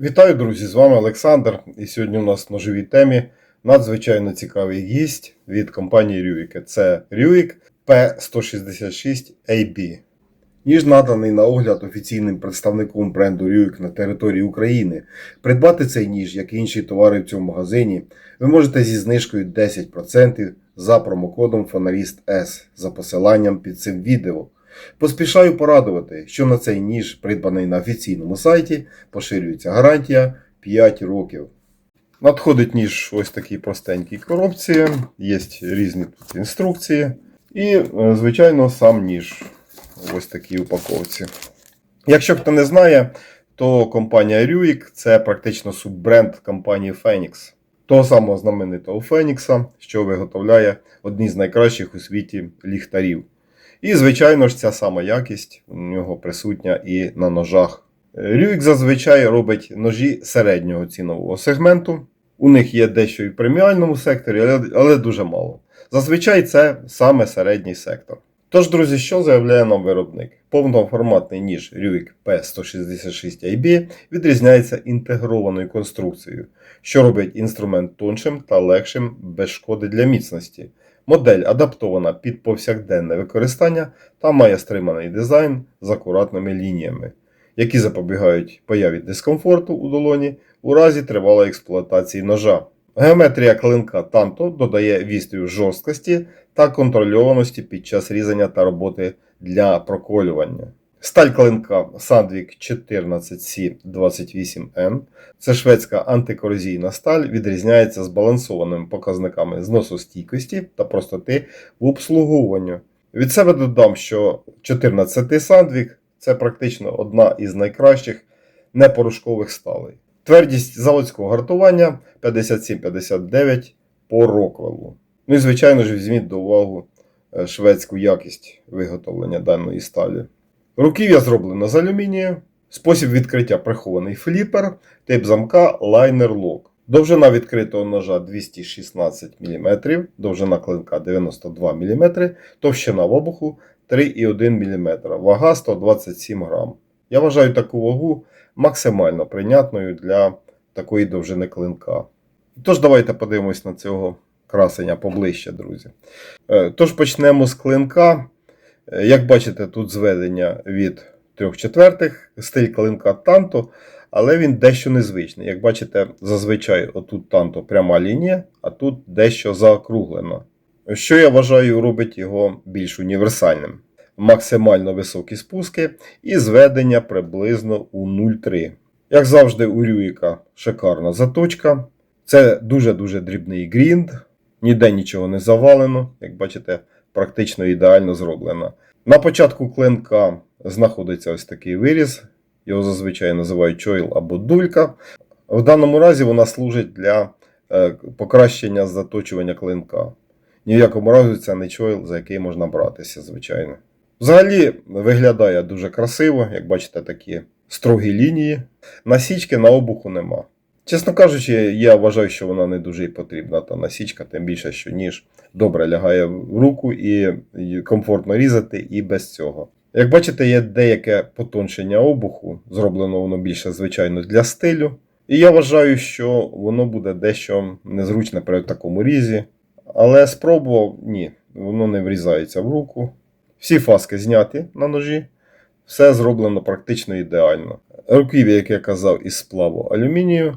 Вітаю, друзі! З вами Олександр. І сьогодні у нас в ножовій темі надзвичайно цікавий гість від компанії Rюїк. Це Rюїк P166AB. Ніж наданий на огляд офіційним представником бренду Rюїк на території України. Придбати цей ніж, як і інші товари в цьому магазині, ви можете зі знижкою 10% за промокодом Фонаріст S за посиланням під цим відео. Поспішаю порадувати, що на цей ніж, придбаний на офіційному сайті, поширюється гарантія 5 років. Надходить ніж ось такій простенькій коробці, є різні тут інструкції. І, е, звичайно, сам ніж в ось такій упаковці. Якщо хто не знає, то компанія Rюїк це практично суббренд компанії Phoenix. Того самого знаменитого Фенікса, що виготовляє одні з найкращих у світі ліхтарів. І, звичайно ж, ця сама якість у нього присутня і на ножах. Рюік зазвичай робить ножі середнього цінового сегменту. У них є дещо і в преміальному секторі, але, дуже мало. Зазвичай це саме середній сектор. Тож, друзі, що заявляє нам виробник? Повноформатний ніж Rюік P166AB відрізняється інтегрованою конструкцією, що робить інструмент тоншим та легшим без шкоди для міцності. Модель адаптована під повсякденне використання та має стриманий дизайн з акуратними лініями, які запобігають появі дискомфорту у долоні у разі тривалої експлуатації ножа. Геометрія клинка танто додає вістрю жорсткості та контрольованості під час різання та роботи для проколювання. Сталь клинка Sandvik 14C28N. Це шведська антикорозійна сталь, відрізняється збалансованими показниками зносостійкості та простоти в обслуговуванні. Від себе додам, що 14 Sandvik це практично одна із найкращих непорошкових сталей. Твердість заводського гартування 57-59 по Роквеллу. Ну і, звичайно ж, візьміть до уваги е, шведську якість виготовлення даної сталі. Руків'я зроблено з алюмінію. Спосіб відкриття прихований фліпер, тип замка лайнер лок. Довжина відкритого ножа 216 мм, довжина клинка 92 мм, товщина обуху 3,1 мм, вага 127 грам. Я вважаю таку вагу максимально прийнятною для такої довжини клинка. Тож, давайте подивимось на цього красення поближче, друзі. Е, Тож почнемо з клинка. Як бачите, тут зведення від 3 четвертих, стиль клинка танто, але він дещо незвичний. Як бачите, зазвичай отут танто пряма лінія, а тут дещо заокруглено. Що я вважаю робить його більш універсальним. Максимально високі спуски і зведення приблизно у 0,3. Як завжди, у Рюїка шикарна заточка. Це дуже-дуже дрібний грінд, ніде нічого не завалено. Як бачите, практично ідеально зроблено. На початку клинка знаходиться ось такий виріз. Його зазвичай називають чойл або дулька. В даному разі вона служить для е, покращення заточування клинка. Ні в якому разі це не чойл, за який можна братися, звичайно. Взагалі виглядає дуже красиво, як бачите, такі строгі лінії. Насічки на обуху нема. Чесно кажучи, я вважаю, що вона не дуже потрібна, та насічка, тим більше, що ніж добре лягає в руку і комфортно різати і без цього. Як бачите, є деяке потоншення обуху, зроблено воно більше, звичайно, для стилю. І я вважаю, що воно буде дещо незручне при такому різі. Але спробував, ні, воно не врізається в руку. Всі фаски зняті на ножі, все зроблено практично ідеально. Руків'я, як я казав, із сплаву алюмінію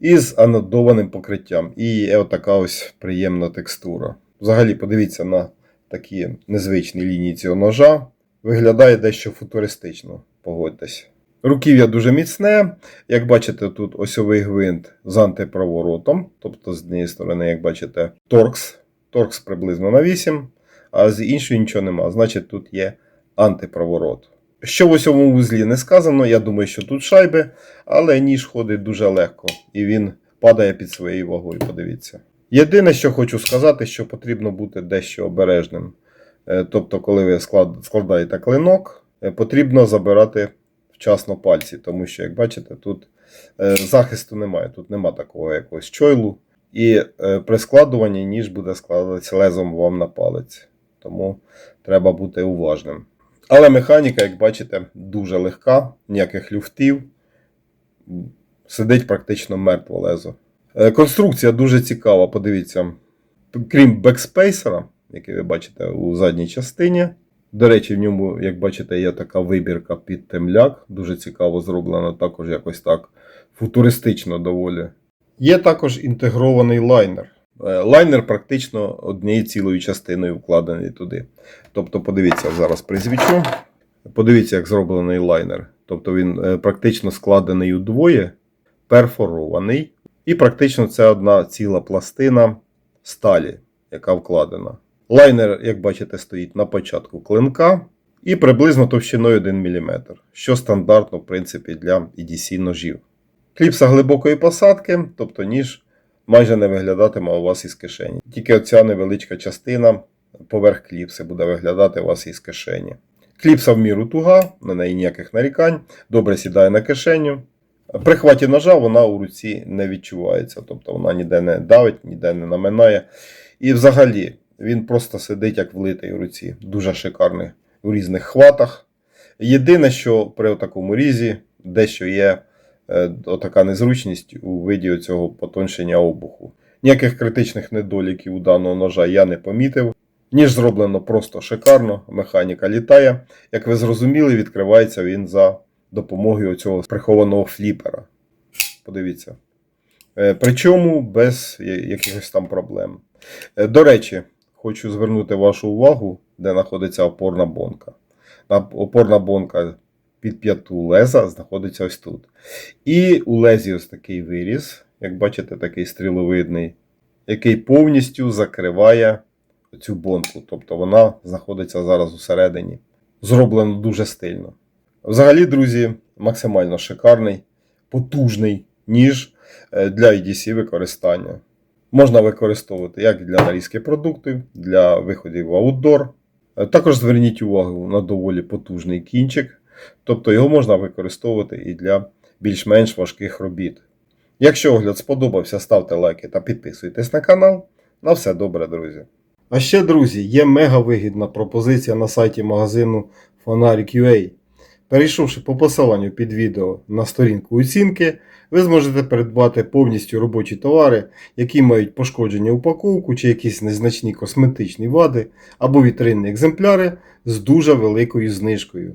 із анодованим покриттям. І отака ось приємна текстура. Взагалі, подивіться на такі незвичні лінії цього ножа. Виглядає дещо футуристично, погодьтесь. Руків'я дуже міцне. Як бачите, тут осьовий гвинт з антипроворотом. Тобто, з однієї сторони, як бачите, торкс. Торкс приблизно на 8, а з іншої нічого нема. Значить, тут є антипроворот. Що в усьому вузлі не сказано, я думаю, що тут шайби, але ніж ходить дуже легко і він падає під своєю вагою. Подивіться. Єдине, що хочу сказати, що потрібно бути дещо обережним. Е, Тобто, коли ви складаєте клинок, е, потрібно забирати вчасно пальці, тому що, як бачите, тут е, захисту немає, тут нема такого якогось чойлу. І при складуванні ніж буде складатися лезом вам на палець. Тому треба бути уважним. Але механіка, як бачите, дуже легка, ніяких люфтів. Сидить практично мертво лезо. Е, Конструкція дуже цікава, подивіться. Крім бекспейсера, який ви бачите у задній частині. До речі, в ньому, як бачите, є така вибірка під темляк. Дуже цікаво зроблено, також якось так футуристично доволі. Є також інтегрований лайнер. Е, Лайнер практично однією цілою частиною вкладений туди. Тобто, подивіться, зараз присвічу. Подивіться, як зроблений лайнер. Тобто він е, практично складений удвоє, перфорований. І практично це одна ціла пластина сталі, яка вкладена. Лайнер, як бачите, стоїть на початку клинка і приблизно товщиною 1 мм, що стандартно, в принципі, для EDC ножів. Кліпса глибокої посадки, тобто ніж майже не виглядатиме у вас із кишені. Тільки оця невеличка частина поверх кліпси буде виглядати у вас із кишені. Кліпса в міру туга, на неї ніяких нарікань, добре сідає на кишеню. При хваті ножа вона у руці не відчувається, тобто вона ніде не давить, ніде не наминає. І взагалі він просто сидить як влитий у руці. Дуже шикарний у різних хватах. Єдине, що при такому різі дещо є отака незручність у виді цього потоншення обуху. Ніяких критичних недоліків у даного ножа я не помітив. Ніж зроблено просто шикарно, механіка літає. Як ви зрозуміли, відкривається він за допомогою цього прихованого фліпера. Подивіться. Е, Причому без якихось там проблем. Е, До речі, хочу звернути вашу увагу, де знаходиться опорна бонка. Опорна бонка під п'яту леза знаходиться ось тут. І у лезі ось такий виріз, як бачите, такий стріловидний, який повністю закриває цю бонку. Тобто вона знаходиться зараз усередині. Зроблено дуже стильно. Взагалі, друзі, максимально шикарний, потужний ніж е, для EDC використання. Можна використовувати як для нарізки продуктів, для виходів в аутдор. Е, Також зверніть увагу на доволі потужний кінчик, тобто його можна використовувати і для більш-менш важких робіт. Якщо огляд сподобався, ставте лайки та підписуйтесь на канал. На все добре, друзі. А ще, друзі, є мега вигідна пропозиція на сайті магазину Фонарик.ua. Перейшовши по посиланню під відео на сторінку оцінки, ви зможете придбати повністю робочі товари, які мають пошкодження упаковку чи якісь незначні косметичні вади або вітринні екземпляри з дуже великою знижкою.